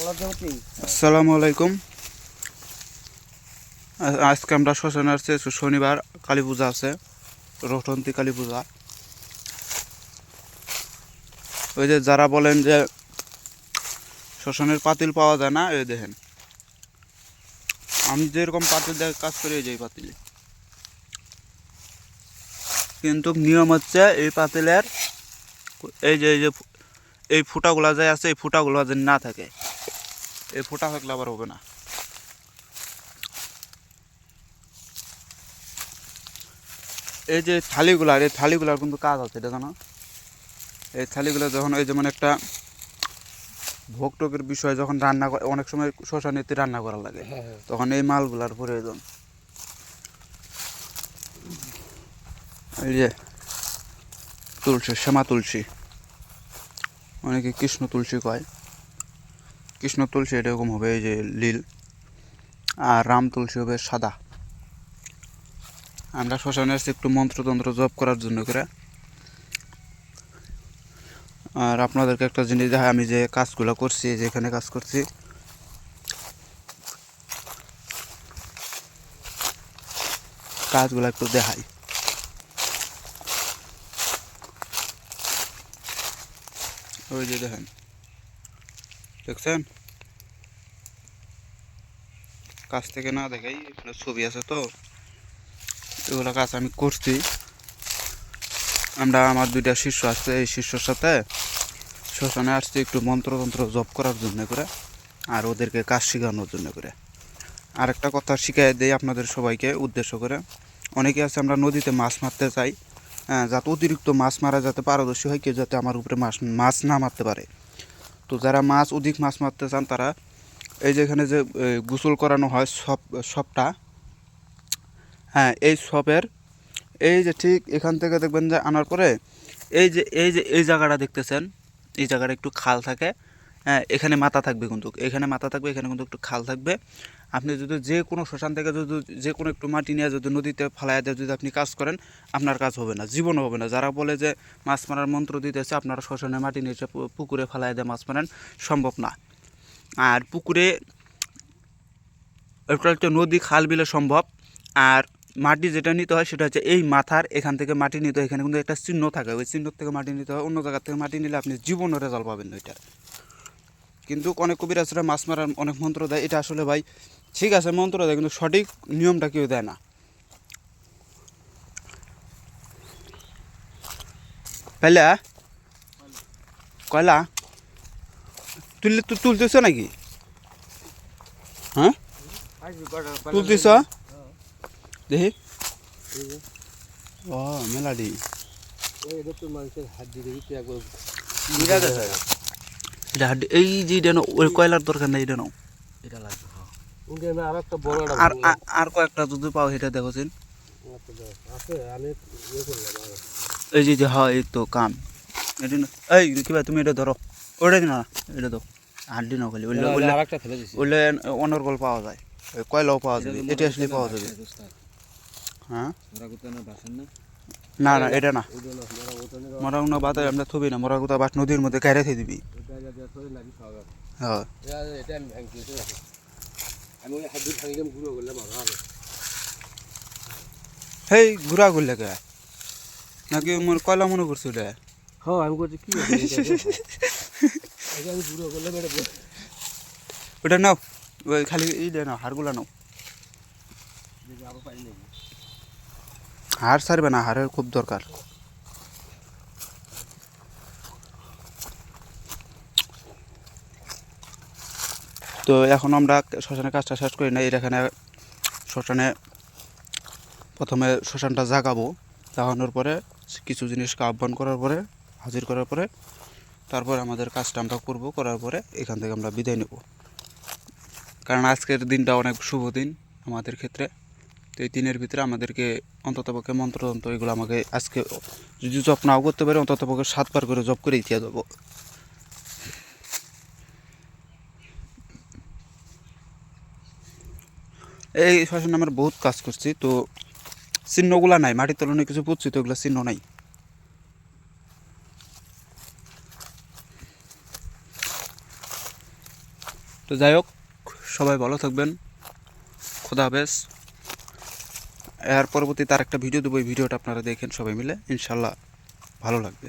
আসসালামু আলাইকুম। আজকে আমরা শ্মশানে আসছি শনিবার কালী পূজা আছে রটন্তী কালী পূজা। ওই যে যারা বলেন যে শ্মশানের পাতিল পাওয়া যায় না, এই দেখেন। আমি যেরকম পাতিল দেখে কাজ করি, এই যে পাতিলে। কিন্তু নিয়ম হচ্ছে এই পাতিলের এই যে এই যে এই ফুটাগুলা যে আছে, এই ফুটাগুলো যেন না থাকে। এই ফোটা থাকলে আবার হবে না। এই যে থালিগুলার এই থালিগুলার কিন্তু কাজ আছে এটা জানো? এই থালিগুলো যখন ওই যেমন একটা ভোগ টোকের বিষয়ে যখন রান্না করে অনেক সময় শশা নিতে রান্না করা লাগে তখন এই মালগুলার প্রয়োজন। এই যে তুলসী শ্যামা তুলসী অনেকে কৃষ্ণ তুলসী কয়। কৃষ্ণ তুলসী এরকম হবে, এই যে লীল। আর রাম তুলসী হবে সাদা। আমরা শ্মশানে আসছি একটু মন্ত্রতন্ত্র জপ করার জন্য করে। আর আপনাদেরকে একটা জিনিস দেখা আমি যে কাজগুলো করছি যে এখানে কাজ করছি। কাজগুলো একটু দেখাই। ওই যে দেখেন। দেখছেন? কাছ থেকে না দেখাই এখানে ছবি আছে তো। এগুলো কাজ আমি করছি। আমরা আমার দুইটা শিষ্য আছে এই শিষ্যর সাথে শ্মশানে আসছি একটু মন্ত্রতন্ত্র জপ করার জন্য করে আর ওদেরকে কাজ শেখানোর জন্য করে। আরেকটা কথা শিখাই দেই আপনাদের সবাইকে উদ্দেশ্য করে। অনেকে আছে আমরা নদীতে মাছ মারতে চাই হ্যাঁ, যাতে অতিরিক্ত মাছ মারা যাতে পারদর্শী হয় কেউ যাতে আমার উপরে মাছ মাছ না মারতে পারে। তো যারা মাছ, অধিক মাছ মারতে চান তারা এই যে এখানে যে গোসল করানো হয় সব, সবটা হ্যাঁ এই সবের, এই যে ঠিক এখান থেকে দেখবেন যে আনার পরে এই যে এই যে, এই জায়গাটা দেখতেছেন, এই জায়গাটা একটু খাল থাকে হ্যাঁ এখানে মাথা থাকবে কিন্তু, এখানে মাথা থাকবে, এখানে কিন্তু একটু খাল থাকবে আপনি যদি যে কোনো শ্মশান থেকে যদি যে কোনো একটু মাটি নিয়ে যদি নদীতে ফালাইয়া দিয়ে যদি আপনি কাজ করেন, আপনার কাজ হবে না, জীবনও হবে না। যারা বলে যে মাছ মারার মন্ত্র দিতেছে, আপনারা শ্মশানে মাটি নিয়ে পুকুরে ফালাইয়া দিয়ে মাছ মারেন, সম্ভব না। আর পুকুরে একটা নদী খাল বিলে সম্ভব, আর মাটি যেটা নিতে হয় সেটা হচ্ছে এই মাথার এখান থেকে মাটি নিতে হয়। এখানে কিন্তু একটা চিহ্ন থাকে। ওই চিহ্ন থেকে মাটি নিতে হয়, অন্য জায়গা থেকে মাটি নিলে আপনি জীবনও রেজাল্ট পাবেন ওইটার। কিন্তু অনেক কবিরাজরা মাছ মারার অনেক মন্ত্র দেয়। এটা আসলে ভাই ঠিক আছে মন্ত্র দেয় কিন্তু সঠিক নিয়মটা কেউ দেয় না। পেলা? কয়লা? তুললে তু- তুলতেছ নাকি? হ্যাঁ? তুলতেছ? দেখি। ও মেলাডি। এটা হাড্ডি- এই যে এটা ওই কয়লার দরকার নেই এটা নাও। আর আর- আর কয়েকটা যদি পাও সেটা দেখো চিন। এই যে যে হয় এই তো কাম এটা এই কিবা তুমি এটা ধরো। ওটা না এটা দাও হাড্ডি নাও খালি ওইলে অনর্গল পাওয়া যায় কয়লাও পাওয়া যাবে এটা আসলে পাওয়া যাবে। হ্যাঁ? না না এটা না। মরাগুনা বাতায় আমরা থবি না মরাগুতা বাস নদীর মধ্যে কাইরে থই দিবি। হ্যাঁ। হেই ঘুরা করলে কে? নাকি মোর কয়লা মনে করছি ওটা হ্যাঁ আমি করছি কি ওটা নাও খালি এই নাও হাড়গুলা নাও দেখি আবার পাই নাকি হাড় ছাড়বে না, হাড়ের খুব দরকার। তো এখন আমরা শ্মশানের কাজটা শেষ করি না এখানে শ্মশানে প্রথমে শ্মশানটা জাগাবো, জাগানোর পরে কিছু জিনিসকে আহ্বান করার পরে, হাজির করার পরে, তারপরে আমাদের কাজটা আমরা করব, করার পরে এখান থেকে আমরা বিদায় নেব। কারণ আজকের দিনটা অনেক শুভ দিন আমাদের ক্ষেত্রে। তো এই দিনের ভিতরে আমাদেরকে অন্ততপক্ষে মন্ত্রতন্ত্র, এগুলো আমাকে আজকে যদি জব নাও করতে পারি অন্ততপক্ষে সাতবার করে জব করে দিয়ে দেবো। এই ফ্যাশন আমার বহুত কাজ করছি, তো চিহ্নগুলা নাই, মাটির তলনে কিছু পুচ্ছি তো ওগুলো চিহ্ন নাই। তো যাই হোক, সবাই ভালো থাকবেন। খোদা হাফেজ। এর পরবর্তীতে আর একটা ভিডিও দেবো ওই ভিডিওটা আপনারা দেখেন সবাই মিলে। ইনশাল্লাহ ভালো লাগবে।